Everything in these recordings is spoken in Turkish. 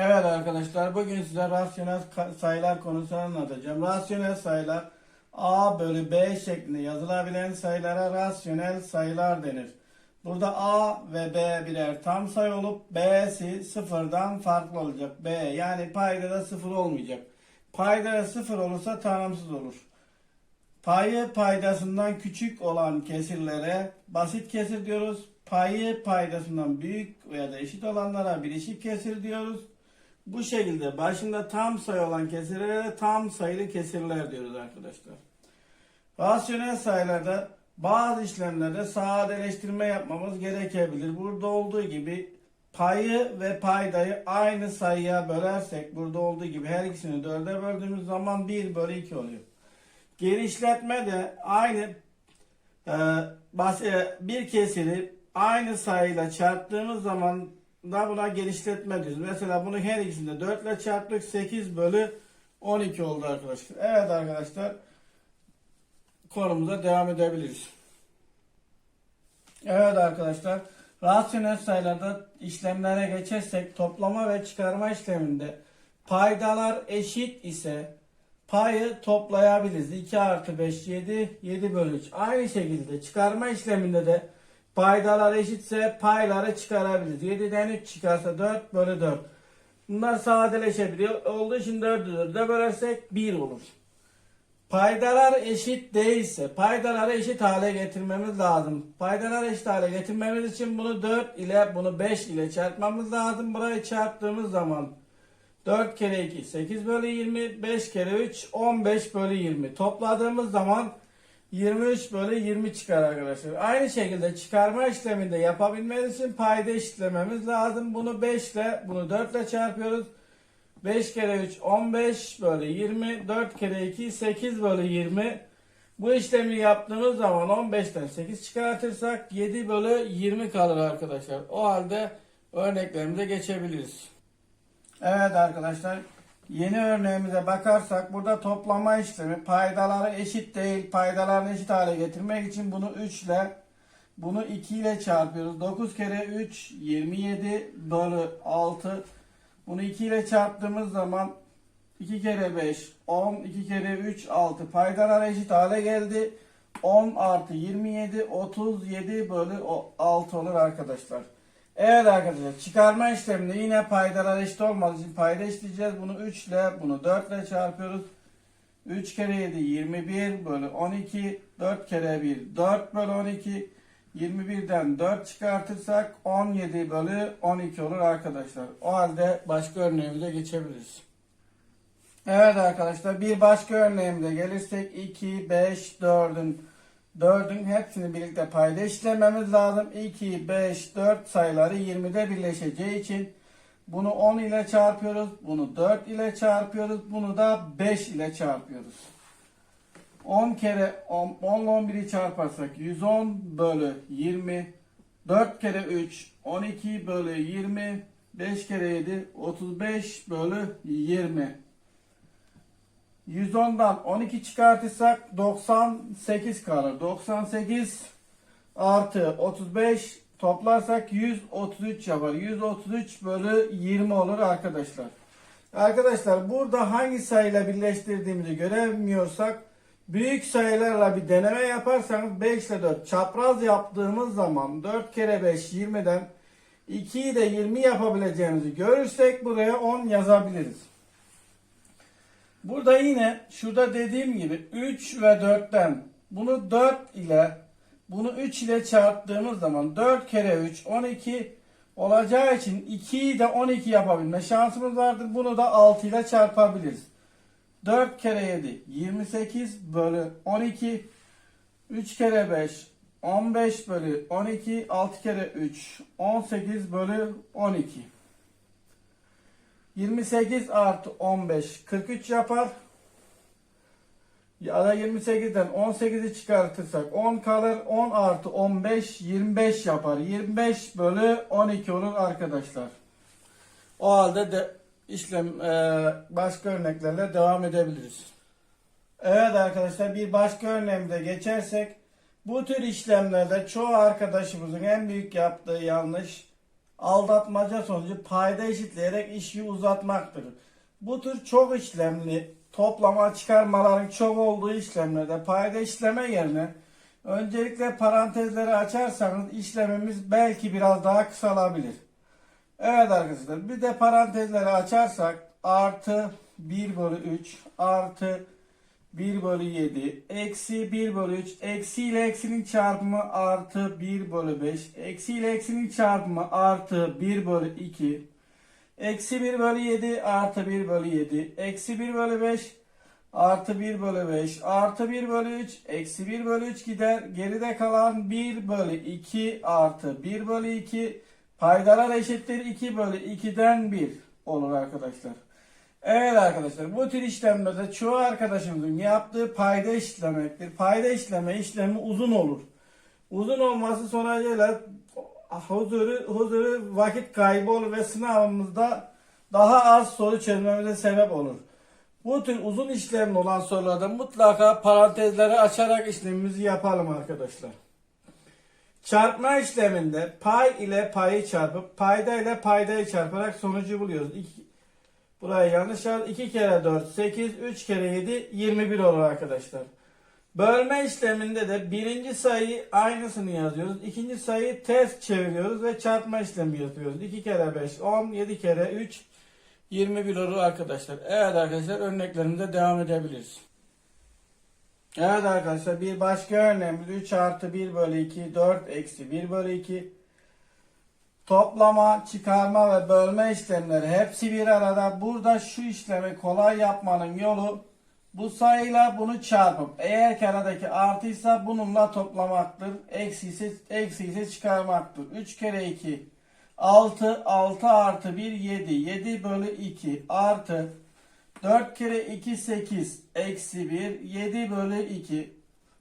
Evet arkadaşlar bugün size rasyonel sayılar konusunu anlatacağım. Rasyonel sayılar A bölü B şeklinde yazılabilen sayılara rasyonel sayılar denir. Burada A ve B birer tam sayı olup B'si sıfırdan farklı olacak. B yani payda da sıfır olmayacak. Payda da sıfır olursa tanımsız olur. Payı paydasından küçük olan kesirlere basit kesir diyoruz. Payı paydasından büyük veya da eşit olanlara birleşik kesir diyoruz. Bu şekilde başında tam sayı olan kesirlere tam sayılı kesirler diyoruz arkadaşlar. Rasyonel sayılarda bazı işlemlerde sadeleştirme yapmamız gerekebilir. Burada olduğu gibi payı ve paydayı aynı sayıya bölersek burada olduğu gibi her ikisini dörde böldüğümüz zaman 1 bölü 2 oluyor. Genişletme de aynı e, e, bir kesiri aynı sayıyla çarptığımız zaman da buna genişletme diyoruz. Mesela bunu her ikisinde 4 ile çarptık 8 bölü 12 oldu arkadaşlar. Evet arkadaşlar konumuza devam edebiliriz. Evet arkadaşlar rasyonel sayılarda işlemlere geçersek toplama ve çıkarma işleminde paydalar eşit ise payı toplayabiliriz. 2 artı 5 7 7 bölü 3. Aynı şekilde çıkarma işleminde de paydalar eşitse payları çıkarabiliriz. 7'den 3 çıkarsa 4 bölü 4. Bunlar sadeleşebiliyor. Olduğu için 4'ü 4'e bölersek 1 olur. Paydalar eşit değilse paydaları eşit hale getirmemiz lazım. Paydaları eşit hale getirmemiz için bunu 4 ile bunu 5 ile çarpmamız lazım. Burayı çarptığımız zaman 4 kere 2 8 bölü 20 5 kere 3 15 bölü 20 topladığımız zaman 23 bölü 20 çıkar arkadaşlar. Aynı şekilde çıkarma işleminde yapabilmemiz için payda eşitlememiz lazım. Bunu 5 ile bunu 4 ile çarpıyoruz. 5 kere 3 15 bölü 20 4 kere 2 8 bölü 20 bu işlemi yaptığımız zaman 15'ten 8 çıkartırsak 7 bölü 20 kalır arkadaşlar. O halde örneklerimize geçebiliriz. Evet arkadaşlar yeni örneğimize bakarsak burada toplama işlemi paydaları eşit değil paydalarını eşit hale getirmek için bunu 3 ile bunu 2 ile çarpıyoruz. 9 kere 3 27 bölü 6 bunu 2 ile çarptığımız zaman 2 kere 5 10 2 kere 3 6 paydalar eşit hale geldi. 10 artı 27 37 bölü o- 6 olur arkadaşlar. Evet arkadaşlar çıkarma işleminde yine paydalar eşit olmadığı için payda eşitleyeceğiz. Bunu 3 ile bunu 4 ile çarpıyoruz. 3 kere 7 21 bölü 12 4 kere 1 4 bölü 12 21'den 4 çıkartırsak 17 bölü 12 olur arkadaşlar. O halde başka örneğimize geçebiliriz. Evet arkadaşlar bir başka örneğimize gelirsek 2, 5, 4'ün 4'ün hepsini birlikte payda lazım. 2, 5, 4 sayıları 20'de birleşeceği için bunu 10 ile çarpıyoruz. Bunu 4 ile çarpıyoruz. Bunu da 5 ile çarpıyoruz. 10 kere 10, 10 ile 11'i çarparsak 110 bölü 20 4 kere 3 12 bölü 20 5 kere 7 35 bölü 20 110'dan 12 çıkartırsak 98 kalır. 98 artı 35 toplarsak 133 yapar. 133 bölü 20 olur arkadaşlar. Arkadaşlar burada hangi sayıyla birleştirdiğimizi göremiyorsak büyük sayılarla bir deneme yaparsanız 5 ile 4 çapraz yaptığımız zaman 4 kere 5 20'den 2'yi de 20 yapabileceğimizi görürsek buraya 10 yazabiliriz. Burada yine şurada dediğim gibi 3 ve 4'ten bunu 4 ile bunu 3 ile çarptığımız zaman 4 kere 3 12 olacağı için 2'yi de 12 yapabilme şansımız vardır. Bunu da 6 ile çarpabiliriz. 4 kere 7 28 bölü 12 3 kere 5 15 bölü 12 6 kere 3 18 bölü 12 28 artı 15 43 yapar. Ya da 28'den 18'i çıkartırsak 10 kalır. 10 artı 15 25 yapar. 25 bölü 12 olur arkadaşlar. O halde de işlem e, başka örneklerle devam edebiliriz. Evet arkadaşlar bir başka örneğimize geçersek bu tür işlemlerde çoğu arkadaşımızın en büyük yaptığı yanlış aldatmaca sonucu payda eşitleyerek işi uzatmaktır. Bu tür çok işlemli toplama çıkarmaların çok olduğu işlemlerde payda işleme yerine öncelikle parantezleri açarsanız işlemimiz belki biraz daha kısalabilir. Evet arkadaşlar bir de parantezleri açarsak artı 1 bölü 3 artı 1 bölü 7 eksi 1 bölü 3 eksi ile eksinin çarpımı artı 1 bölü 5 eksi ile eksinin çarpımı artı 1 bölü 2 eksi 1 bölü 7 artı 1 bölü 7 eksi 1 bölü 5 artı 1 bölü 5 artı 1 bölü 3 eksi 1 bölü 3 gider geride kalan 1 bölü 2 artı 1 bölü 2 paydalar eşittir 2 bölü 2'den 1 olur arkadaşlar. Evet arkadaşlar bu tür işlemlerde çoğu arkadaşımızın yaptığı payda işlemektir. Payda işleme işlemi uzun olur. Uzun olması sonucuyla huzuru, huzuru vakit kaybı olur ve sınavımızda daha az soru çözmemize sebep olur. Bu tür uzun işlemli olan sorularda mutlaka parantezleri açarak işlemimizi yapalım arkadaşlar. Çarpma işleminde pay ile payı çarpıp payda ile paydayı çarparak sonucu buluyoruz. İki, burayı yanlış yazdım. 2 kere 4 8, 3 kere 7 21 olur arkadaşlar. Bölme işleminde de birinci sayıyı aynısını yazıyoruz. İkinci sayıyı ters çeviriyoruz ve çarpma işlemi yapıyoruz. 2 kere 5 10, 7 kere 3 21 olur arkadaşlar. Evet arkadaşlar örneklerimize devam edebiliriz. Evet arkadaşlar bir başka örneğimiz 3 artı 1 bölü 2 4 eksi 1 bölü 2 toplama, çıkarma ve bölme işlemleri hepsi bir arada. Burada şu işlemi kolay yapmanın yolu bu sayıyla bunu çarpıp eğer ki aradaki artıysa bununla toplamaktır. Eksi ise, eksi ise çıkarmaktır. 3 kere 2 6 6 artı 1 7 7 bölü 2 artı 4 kere 2 8 eksi 1 7 bölü 2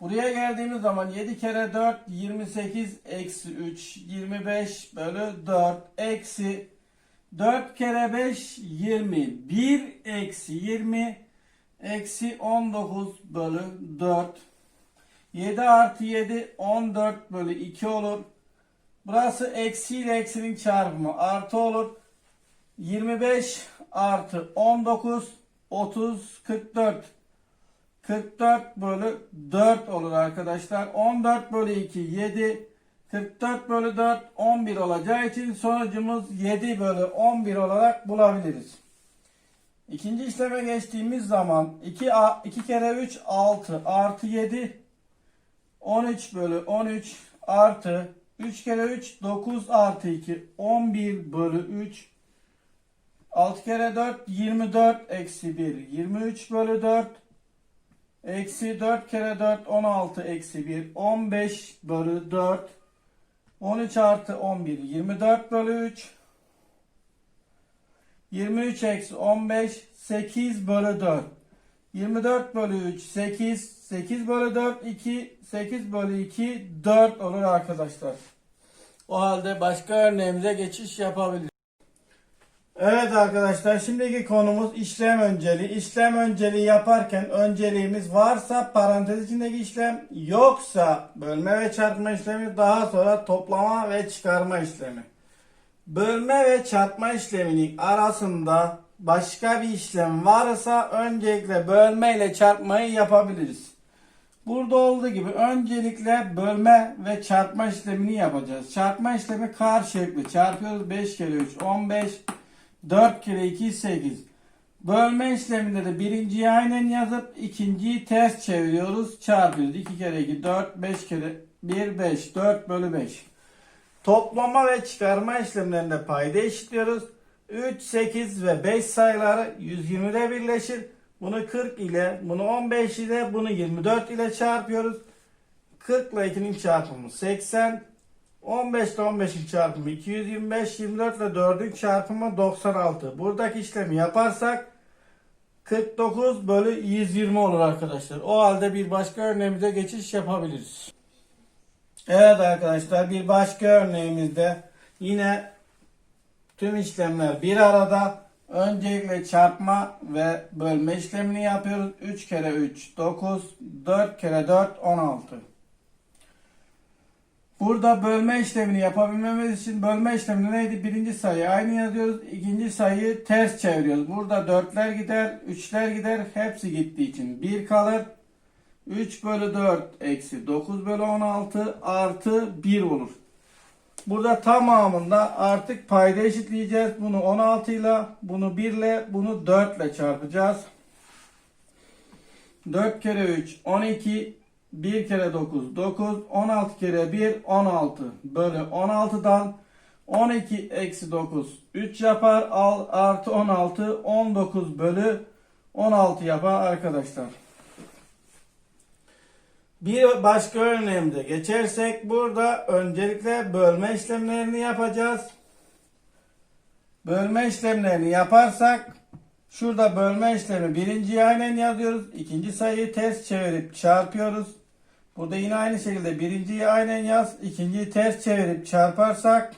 Buraya geldiğimiz zaman 7 kere 4 28 eksi 3 25 bölü 4 eksi 4 kere 5 20 1 eksi 20 eksi 19 bölü 4 7 artı 7 14 bölü 2 olur. Burası eksi ile eksinin çarpımı artı olur. 25 artı 19 30 44 44 bölü 4 olur arkadaşlar. 14 bölü 2 7 44 bölü 4 11 olacağı için sonucumuz 7 bölü 11 olarak bulabiliriz. İkinci işleme geçtiğimiz zaman 2, 2 kere 3 6 artı 7 13 bölü 13 artı 3 kere 3 9 artı 2 11 bölü 3 6 kere 4 24 eksi 1 23 bölü 4 eksi 4 kere 4 16 eksi 1 15 bölü 4 13 artı 11 24 bölü 3 23 eksi 15 8 bölü 4 24 bölü 3 8 8 bölü 4 2 8 bölü 2 4 olur arkadaşlar. O halde başka örneğimize geçiş yapabiliriz. Evet arkadaşlar şimdiki konumuz işlem önceliği. İşlem önceliği yaparken önceliğimiz varsa parantez içindeki işlem yoksa bölme ve çarpma işlemi daha sonra toplama ve çıkarma işlemi. Bölme ve çarpma işleminin arasında başka bir işlem varsa öncelikle bölme ile çarpmayı yapabiliriz. Burada olduğu gibi öncelikle bölme ve çarpma işlemini yapacağız. Çarpma işlemi karşılıklı. Çarpıyoruz 5 kere 3 15 4 kere 2 8. Bölme işleminde de birinciyi aynen yazıp ikinciyi ters çeviriyoruz. Çarpıyoruz. 2 kere 2 4 5 kere 1 5 4 bölü 5. Toplama ve çıkarma işlemlerinde payda eşitliyoruz. 3, 8 ve 5 sayıları 120'de birleşir. Bunu 40 ile, bunu 15 ile, bunu 24 ile çarpıyoruz. 40 ile 2'nin çarpımı 80. 15 ile 15'in çarpımı 225, 24 ile 4'ün çarpımı 96. Buradaki işlemi yaparsak 49 bölü 120 olur arkadaşlar. O halde bir başka örneğimize geçiş yapabiliriz. Evet arkadaşlar bir başka örneğimizde yine tüm işlemler bir arada. Öncelikle çarpma ve bölme işlemini yapıyoruz. 3 kere 3 9, 4 kere 4 16. Burada bölme işlemini yapabilmemiz için bölme işlemini neydi? Birinci sayı aynı yazıyoruz. ikinci sayıyı ters çeviriyoruz. Burada dörtler gider, üçler gider. Hepsi gittiği için 1 kalır. 3 bölü 4 eksi 9 bölü 16 artı 1 olur. Burada tamamında artık payda eşitleyeceğiz. Bunu 16 ile, bunu 1 ile, bunu 4 ile çarpacağız. 4 kere 3 12 1 kere 9 9 16 kere 1 16 bölü 16'dan 12 eksi 9 3 yapar al artı 16 19 bölü 16 yapar arkadaşlar. Bir başka örneğimize geçersek burada öncelikle bölme işlemlerini yapacağız. Bölme işlemlerini yaparsak şurada bölme işlemi birinciyi aynen yazıyoruz. ikinci sayıyı ters çevirip çarpıyoruz. Burada yine aynı şekilde birinciyi aynen yaz. ikinciyi ters çevirip çarparsak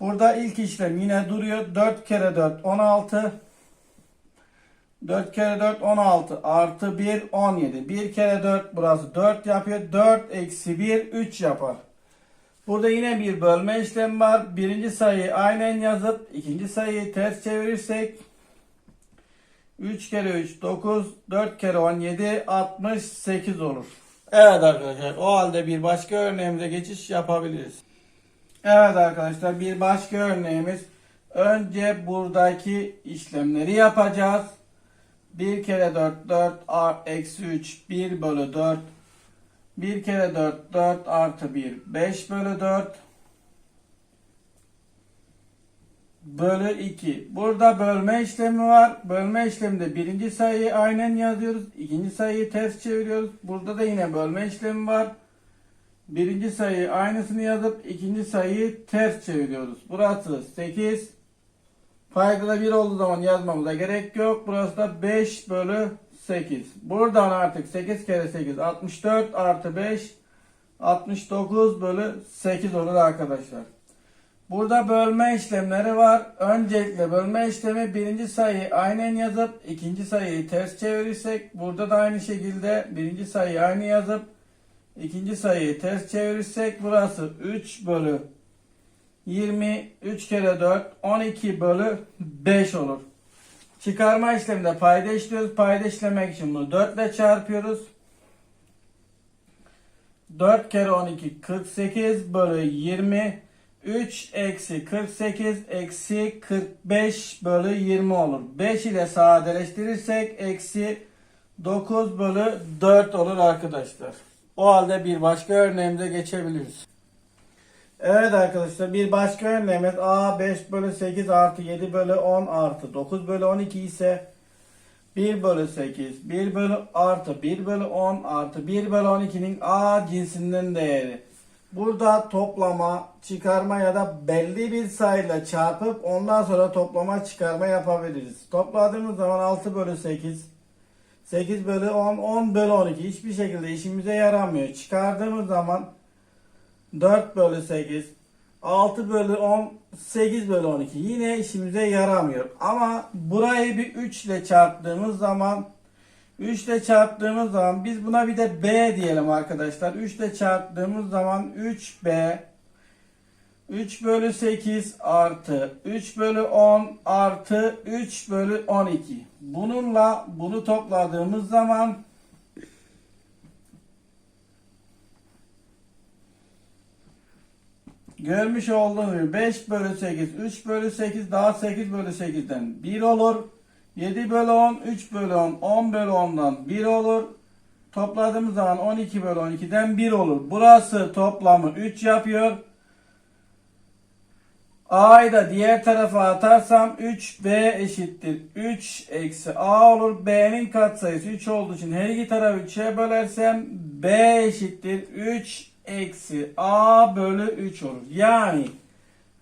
burada ilk işlem yine duruyor. 4 kere 4 16 4 kere 4 16 artı 1 17. 1 kere 4 burası 4 yapıyor. 4 eksi 1 3 yapar. Burada yine bir bölme işlemi var. Birinci sayıyı aynen yazıp ikinci sayıyı ters çevirirsek 3 kere 3 9 4 kere 17 68 olur. Evet arkadaşlar o halde bir başka örneğimize geçiş yapabiliriz. Evet arkadaşlar bir başka örneğimiz önce buradaki işlemleri yapacağız. 1 kere 4 4 ar- eksi 3 1 bölü 4 1 kere 4 4 artı 1 5 bölü 4 bölü 2. Burada bölme işlemi var. Bölme işleminde birinci sayıyı aynen yazıyoruz. ikinci sayıyı ters çeviriyoruz. Burada da yine bölme işlemi var. Birinci sayıyı aynısını yazıp ikinci sayıyı ters çeviriyoruz. Burası 8. Paydada 1 olduğu zaman yazmamıza gerek yok. Burası da 5 bölü 8. Buradan artık 8 kere 8 64 artı 5 69 bölü 8 olur arkadaşlar. Burada bölme işlemleri var. Öncelikle bölme işlemi birinci sayıyı aynen yazıp ikinci sayıyı ters çevirirsek burada da aynı şekilde birinci sayıyı aynı yazıp ikinci sayıyı ters çevirirsek burası 3 bölü 20 3 kere 4 12 bölü 5 olur. Çıkarma işleminde payda işliyoruz. Payda işlemek için bunu 4 ile çarpıyoruz. 4 kere 12 48 bölü 20 3 eksi 48 eksi 45 bölü 20 olur. 5 ile sadeleştirirsek eksi 9 bölü 4 olur arkadaşlar. O halde bir başka örneğimize geçebiliriz. Evet arkadaşlar bir başka örneğimiz A 5 bölü 8 artı 7 bölü 10 artı 9 bölü 12 ise 1 bölü 8 1 bölü artı 1 bölü 10 artı 1 bölü 12'nin A cinsinden değeri. Burada toplama, çıkarma ya da belli bir sayıyla çarpıp ondan sonra toplama çıkarma yapabiliriz. Topladığımız zaman 6 bölü 8 8 bölü 10 10 bölü 12 hiçbir şekilde işimize yaramıyor. Çıkardığımız zaman 4 bölü 8 6 bölü 10 8 bölü 12 yine işimize yaramıyor. Ama burayı bir 3 ile çarptığımız zaman 3 ile çarptığımız zaman biz buna bir de B diyelim arkadaşlar. 3 ile çarptığımız zaman 3B 3 bölü 8 artı 3 bölü 10 artı 3 bölü 12. Bununla bunu topladığımız zaman Görmüş olduğunuz gibi 5 bölü 8, 3 bölü 8 daha 8 bölü 8'den 1 olur. 7 bölü 10, 3 bölü 10, 10 bölü 10'dan 1 olur. Topladığımız zaman 12 bölü 12'den 1 olur. Burası toplamı 3 yapıyor. A'yı da diğer tarafa atarsam 3B eşittir. 3 eksi A olur. B'nin katsayısı 3 olduğu için her iki tarafı 3'e bölersem B eşittir. 3 eksi A bölü 3 olur. Yani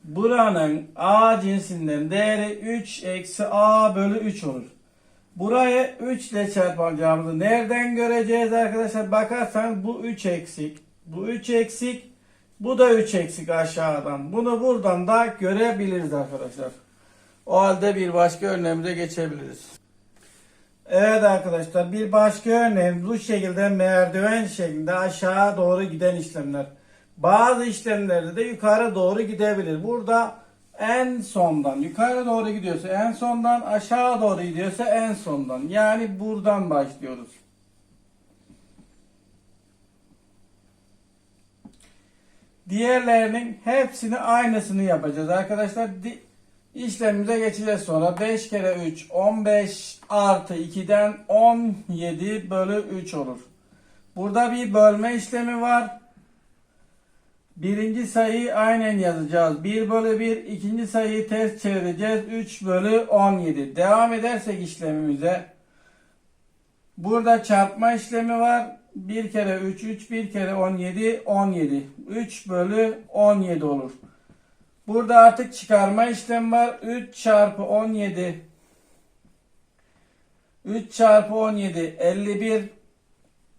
buranın A cinsinden değeri 3 eksi A bölü 3 olur. Burayı 3 ile çarpacağımızı nereden göreceğiz arkadaşlar? Bakarsanız bu 3 eksik. Bu 3 eksik. Bu da 3 eksik aşağıdan. Bunu buradan da görebiliriz arkadaşlar. O halde bir başka örneğimize geçebiliriz. Evet arkadaşlar bir başka örneğim bu şekilde merdiven şeklinde aşağı doğru giden işlemler. Bazı işlemlerde de yukarı doğru gidebilir. Burada en sondan yukarı doğru gidiyorsa en sondan aşağı doğru gidiyorsa en sondan. Yani buradan başlıyoruz. Diğerlerinin hepsini aynısını yapacağız arkadaşlar. İşlemimize geçeceğiz sonra. 5 kere 3 15 artı 2'den 17 bölü 3 olur. Burada bir bölme işlemi var. Birinci sayıyı aynen yazacağız. 1 bölü 1. ikinci sayıyı ters çevireceğiz. 3 bölü 17. Devam edersek işlemimize. Burada çarpma işlemi var. 1 kere 3, 3, 1 kere 17, 17. 3 bölü 17 olur. Burada artık çıkarma işlemi var. 3 çarpı 17. 3 çarpı 17 51.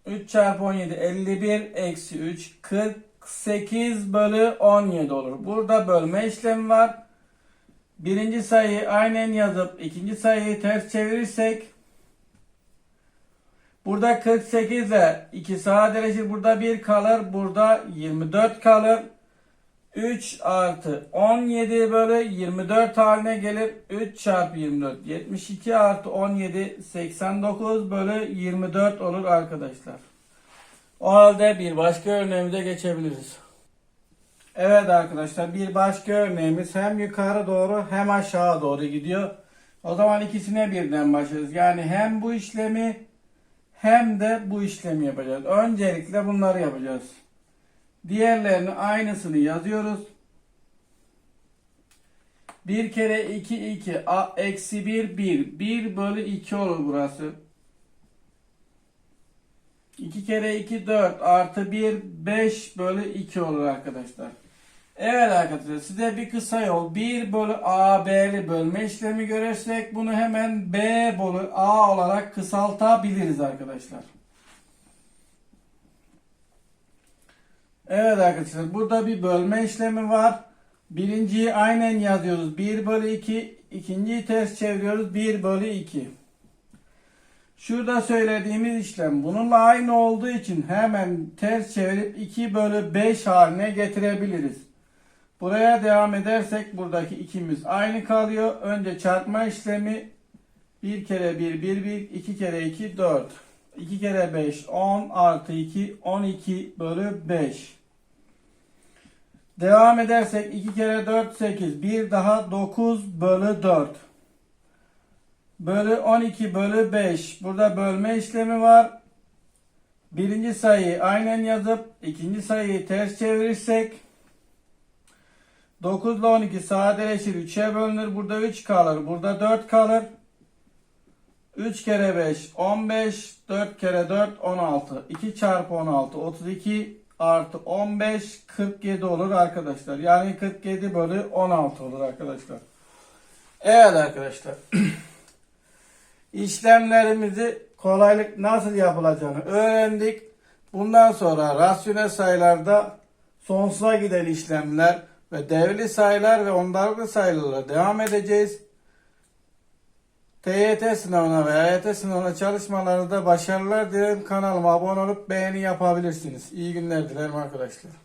3 çarpı 17 51 eksi 3 48 bölü 17 olur. Burada bölme işlemi var. Birinci sayıyı aynen yazıp ikinci sayıyı ters çevirirsek Burada 48 ile 2 sadeleşir. Burada 1 kalır. Burada 24 kalır. 3 artı 17 bölü 24 haline gelir. 3 çarpı 24 72 artı 17 89 bölü 24 olur arkadaşlar. O halde bir başka örneğimize geçebiliriz. Evet arkadaşlar bir başka örneğimiz hem yukarı doğru hem aşağı doğru gidiyor. O zaman ikisine birden başlarız. Yani hem bu işlemi hem de bu işlemi yapacağız. Öncelikle bunları yapacağız. Diğerlerini aynısını yazıyoruz. 1 kere 2 2 a, eksi 1 1 1 bölü 2 olur burası. 2 kere 2 4 artı 1 5 bölü 2 olur arkadaşlar. Evet arkadaşlar size bir kısa yol 1 bölü AB'li bölme işlemi görürsek bunu hemen B bölü A olarak kısaltabiliriz arkadaşlar. Evet arkadaşlar burada bir bölme işlemi var. Birinciyi aynen yazıyoruz. 1 bölü 2. ikinciyi ters çeviriyoruz. 1 bölü 2. Şurada söylediğimiz işlem bununla aynı olduğu için hemen ters çevirip 2 bölü 5 haline getirebiliriz. Buraya devam edersek buradaki ikimiz aynı kalıyor. Önce çarpma işlemi 1 kere 1 1 1 2 kere 2 4. 2 kere 5 10 artı 2 12 bölü 5. Devam edersek 2 kere 4 8 bir daha 9 bölü 4. Bölü 12 bölü 5. Burada bölme işlemi var. Birinci sayıyı aynen yazıp ikinci sayıyı ters çevirirsek 9 ile 12 sadeleşir 3'e bölünür. Burada 3 kalır. Burada 4 kalır. 3 kere 5 15 4 kere 4 16 2 çarpı 16 32 artı 15 47 olur arkadaşlar. Yani 47 bölü 16 olur arkadaşlar. Evet arkadaşlar. İşlemlerimizi kolaylık nasıl yapılacağını öğrendik. Bundan sonra rasyonel sayılarda sonsuza giden işlemler ve devli sayılar ve ondarlıklı sayılarla devam edeceğiz. TYT sınavına ve AYT sınavına çalışmalarınızda başarılar dilerim. Kanalıma abone olup beğeni yapabilirsiniz. İyi günler dilerim arkadaşlar.